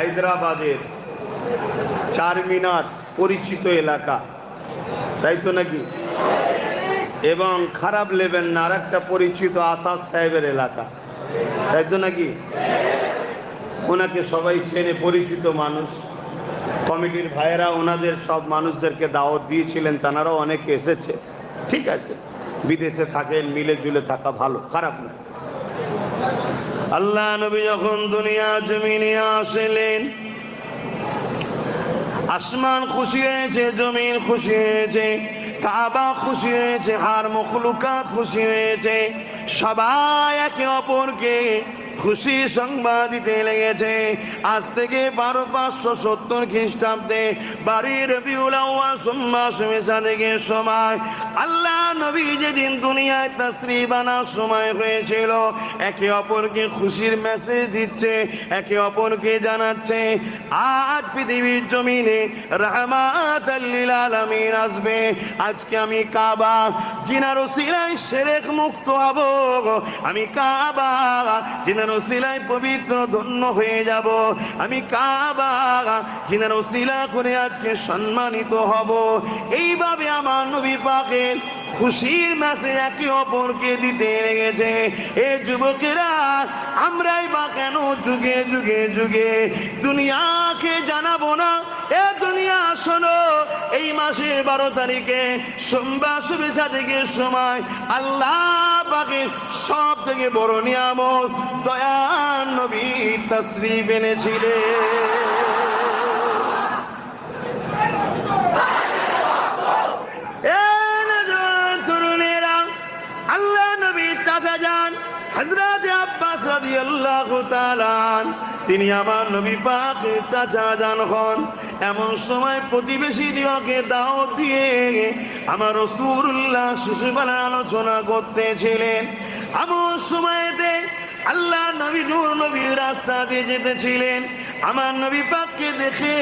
হায়দ্রাবাদের চারমিনার পরিচিত এলাকা। তাই তো নাকি? এবং খারাপ লেবেন না, আর একটা পরিচিত আসাদ সাহেবের এলাকা। তাই তো নাকি? ওনাকে সবাই চেনে, পরিচিত মানুষ। কমিটির ভাইয়েরা ওনাদের সব মানুষদেরকে দাওয়াত দিয়েছিলেন তানারাও অনেকে এসেছে। ঠিক আছে, বিদেশে থাকেন মিলে জুলে থাকা ভালো, খারাপ না। আল্লাহ নবী যখন দুনিয়া জমিনে আসলেন, আসমান খুশি হয়েছে, জমিন খুশি হয়েছে, কাবা খুশি হয়েছে, হার মখলুকাত খুশি হয়েছে, সবাই একে অপরকে খুশি সংবাদ দিতে লেগেছে। আজ থেকে বারো পাঁচশো সত্তর খ্রিস্টাব্দে বাড়ির বিউলাওয়া থেকে সময় আল্লাহ নবী যেদিন দুনিয়ায় তাশ্রী বানার সময় হয়েছিল, একে অপরকে খুশির মেসেজ দিচ্ছে, একে অপরকে জানাচ্ছে, আজ পৃথিবীর জমিনে রহমাত আলমিন আসবে। আজকে আমি কাবা, জিনার সিলাই সেরেক মুক্ত হব। আমি কাবা, জিনার সিলাই পবিত্র ধন্য হয়ে যাব। আমি কাবা জিনার সিলা করে আজকে সম্মানিত হব। এইভাবে আমার নবী পাকের খুশির মাসে একে অপরকে দিতে লেগেছে। এ যুবকেরা, আমরাই বা কেন যুগে যুগে যুগে দুনিয়াকে জানাব না? এ দুনিয়া শোনো মাসের বারো তারিখে সোমবার শুভেচ্ছা থেকে সময়। আল্লাহ পাকে সব থেকে বড় নিয়ামত দয়ান নবী তশ্রিফ এনেছিলেন। আল্লাহ নবী চাচা যান হজরত তিনি আমার নবী পাক চাচা যান হন। এমন সময় প্রতিবেশী দিওকে দাওয়াত দিয়ে আমার রসুল্লাহ শিশুবেলার আলোচনা করতেছিলেন। এমন সময়তে আল্লাহ নবী নূর নবীর রাস্তা দিয়ে যেতেছিলেন। আমার নবী পাককে দেখে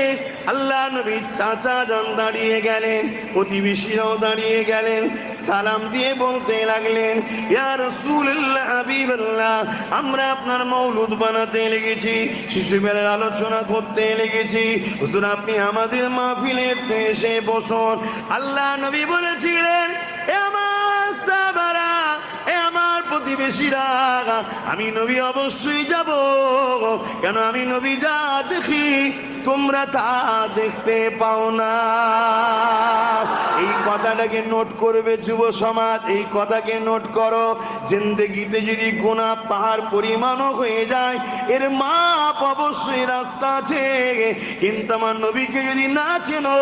আল্লাহ নবী চাচা যান দাঁড়িয়ে গেলেন, প্রতিবেশীরাও দাঁড়িয়ে গেলেন, সালাম দিয়ে বলতে লাগলেন, ইয়া রাসূলুল্লাহ, হাবিবাল্লাহ, আমরা আপনার মৌলুদ বানাতে লেগেছি শিশুবেলার আলোচনা করতে লেগেছি, হুজুর আপনি আমাদের মাহফিলে এসে বসুন। আল্লাহ নবী বলেছিলেন, এ আমার আমার প্রতিবেশীরা, আমি নবী অবশ্যই যাব, কেন আমি নবী যা দেখি তোমরা তা দেখতে পাও না। এই কথাটাকে নোট করবে যুব সমাজ, এই কথাকে নোট করো। জিন্দগিতে যদি গোনা পাহাড় পরিমাণও হয়ে যায়, এর মাপ অবশ্যই রাস্তা আছে। কিন্তু আমার নবীকে যদি না চেনো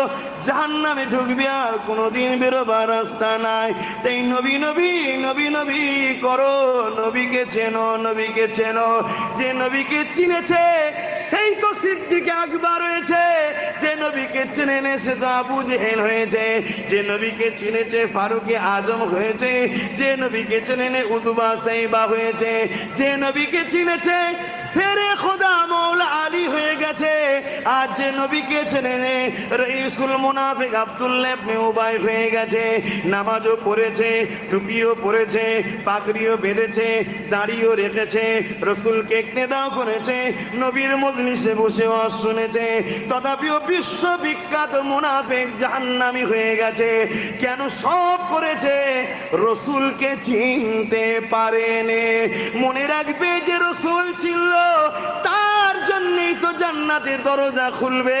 জাহান নামে ঢুকবে আর কোনোদিন বেরোবার রাস্তা নাই। তাই নবী নবী নবী নবী করো। নবীকে চেনো নবীকে চেনো। যে নবীকে চিনেছে সেই তো সিদ্দিকে আকবার নবীকে চেনে সে তো আবু জেহেল হয়েছে যে নবীকে চিনেছে, ফারুকে আজম হয়েছে। যে নবীকে উদুবা সাইবা হয়েছে। যে নবীকে চিনেছে, সেরে খোদা আলী হয়ে গেছে। আর যে নবীকে রইসুল মুনাফিক হয়ে গেছে। নামাজও পড়েছে, টুপিও পরেছে, পাগড়িও বেঁধেছে, দাড়িও রেখেছে রসুলকে একতেদাও করেছে, নবীর মজলিসে বসে শুনেছে। তথাপিও বিশ্ববিখ্যাত মুনাফেক জাহান্নামি হয়ে গেছে। কেন সব করেছে? রসুলকে চিনতে পারেনে। মনে রাখবে যে রসুল ছিল, তার জন্যই তো জান্নাতের দরজা খুলবে।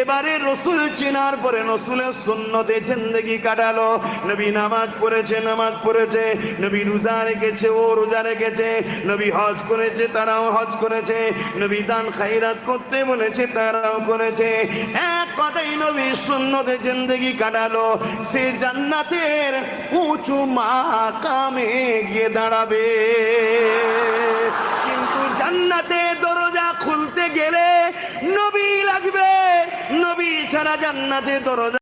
এবারে রসুল চেনার পরে রসুলের সুন্নতে জিন্দগি কাটালো। নবী নামাজ পড়েছে নামাজ পড়েছে। নবী রোজা রেখেছে, ও রোজা রেখেছে। নবী হজ করেছে, তারাও হজ করেছে। নবী দান খাইরাত করতে বলেছে, তারাও করেছে। এক কথাই নবী সুন্নতে জিন্দগি কাটালো। সে জান্নাতের উঁচু মাকামে গিয়ে দাঁড়াবে। কিন্তু জান্নাতে খুলতে গেলে নবী লাগবে জান্নাতে দরজা